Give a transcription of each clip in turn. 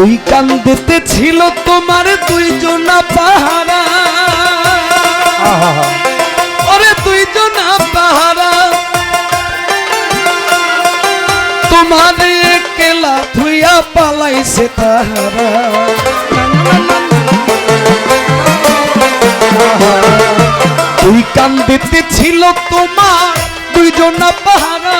দুই কান্দেতে ছিল তোমার দুইজনা পাহারা। ওরে দুইজনা পাহারা। তোমার কেলা ধুইয়া পালাইছে তাহারা। দুই কান্দেতে ছিল তোমার দুইজনা পাহারা।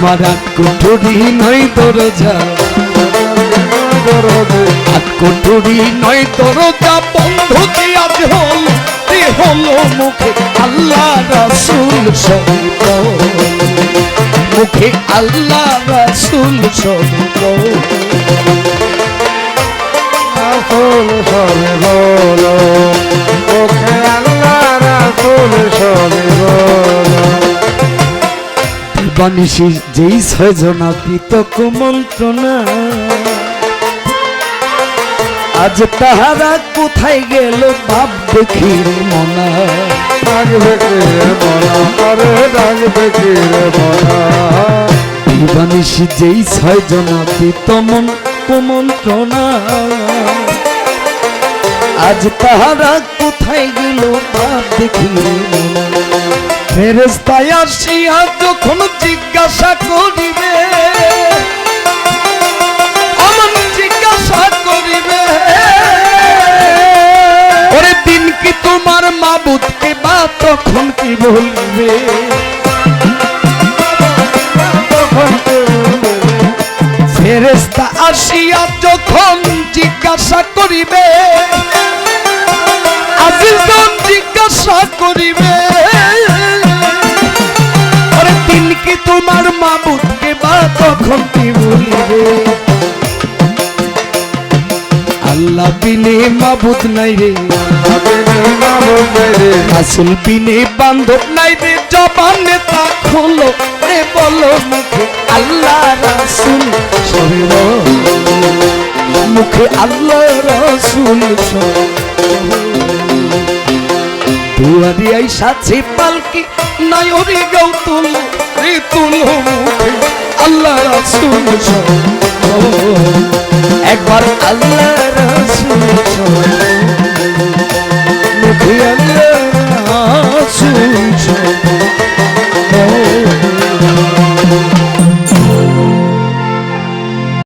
তোমার কুঠুরি নই দরজা কুঠুরি নই দরজা বন্ধ, কি আজ হল? মুখে আল্লাহ রাসূল সহিত মুখে আল্লাহ রাসূল বলো। বানিসি যেই ছয়জনা পিতক মন্ত্রণা। আজ তাহারা কোথায় গেল ভাব দেখি মনা। ডাকবে মনা? আরে ডাকবে বানিসি যেই ছয়জনা পিতমন কুমন্ত্রণা আজ তাহারা কোথায় গেল ভাব দেখি মনা। ফেরেস্তায় আসিয়া যখন জিজ্ঞাসা করিবে। আমার জিজ্ঞাসা করিবে। ওরে দিন কি তোমার মাবুদকে বা তখন কি বলবে? ফেরেস্তা আসিয়া যখন জিজ্ঞাসা করিবে আজিজন জিজ্ঞাসা করিবে। তোমার মাবুদকে বা তখন কি বলিবে? আল্লাহ বিনে মাবুদ নাই রে। আসল বিনে বান্ধব নাই রে। জবানে তা খোলো রে, বলো মুখে আল্লাহ রাসুল। মুখে আল্লাহ রাসুল। দুয়ারি আইসাছে পালকি নায়রি গাও তুলো তুলো আল্লাহ রাসুল একবার আল্লাহ রাসুল